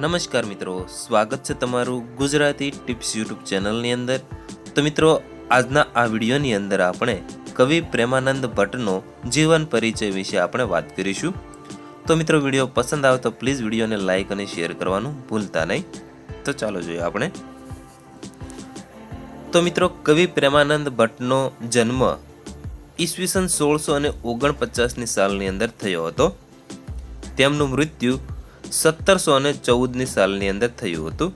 નમસ્કાર મિત્રો, સ્વાગત છે તમારું ગુજરાતી ટિપ્સ યુટ્યુબ ચેનલની અંદર. તો મિત્રો, આજના આ વિડીયોની અંદર આપણે કવિ પ્રેમાનંદ ભટ્ટનો જીવન પરિચય વિશે આપણે વાત કરીશું. તો મિત્રો, વીડિયો પસંદ આવે તો પ્લીઝ વિડીયોને લાઇક અને શેર કરવાનું ભૂલતા નહીં. તો ચાલો જોઈએ આપણે. તો મિત્રો, કવિ પ્રેમાનંદ ભટ્ટનો જન્મ ઈસવીસન સોળસો અને ઓગણપચાસની સાલની અંદર થયો હતો. તેમનું મૃત્યુ સત્તરસો અને ચૌદની સાલની અંદર થયું હતું.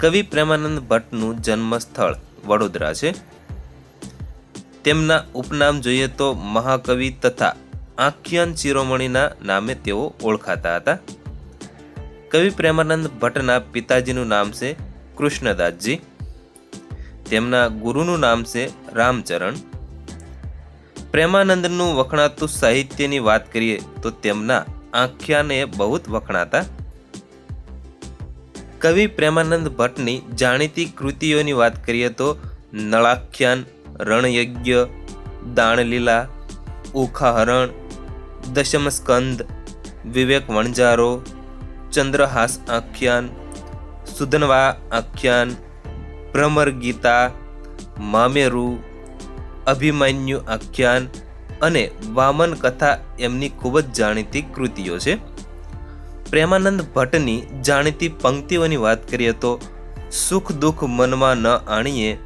કવિ પ્રેમાનંદ ભટ્ટનું જન્મસ્થળ વડોદરા છે. તેમના ઉપનામ જોઈએ તો મહાકવિ તથા આખ્યાન ચિરોમણીના નામે તેઓ ઓળખાતા હતા. કવિ પ્રેમાનંદ ભટ્ટના પિતાજીનું નામ છે કૃષ્ણદાસજી. તેમના ગુરુનું નામ છે રામચરણ. પ્રેમાનંદનું વખણાતું સાહિત્યની વાત કરીએ તો તેમના આખ્યાન એ બહુ વખણાતા. કવિ પ્રેમાનંદ ભટ્ટની જાણીતી કૃતિઓની વાત કરીએ તો નળાખ્યાન, રણયજ્ઞ, દાણલીલા, ઉખાહરણ, દશમસ્કંદ, વિવેક વણજારો ચંદ્રહાસ આખ્યાન, સુદનવા આખ્યાન ભ્રમર ગીતા મામેરુ, અભિમન્યુ આખ્યાન અને વામન કથા એમની ખૂબ જ જાણીતી કૃતિઓ છે. પ્રેમાનંદ ભટ્ટની જાણીતી પંક્તિઓની વાત કરીએ તો, સુખ દુઃખ મનમાં ન આણીએ,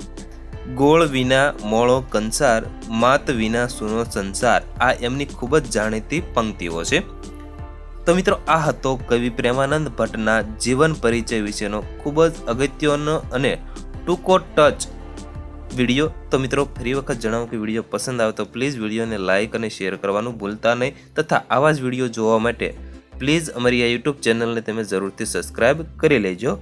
ગોળ વિના મોળો કંસાર, માત વિના સુનો સંસાર, આ એમની ખૂબ જ જાણીતી પંક્તિઓ છે. તો મિત્રો, આ હતો કવિ પ્રેમાનંદ ભટ્ટના જીવન પરિચય વિશેનો ખૂબ જ અગત્યનો અને ટૂંકો ટચ વીડિયો. તો મિત્રો, ફરી વખત જણાવો કે વીડિયો પસંદ આવે તો પ્લીઝ વિડીયોને લાઇક અને શેર કરવાનું ભૂલતા નહીં તથા આવા જ વીડિયો જોવા માટે પ્લીઝ અમારી આ યુટ્યુબ ચેનલને તમે જરૂરથી સબસ્ક્રાઇબ કરી લેજો.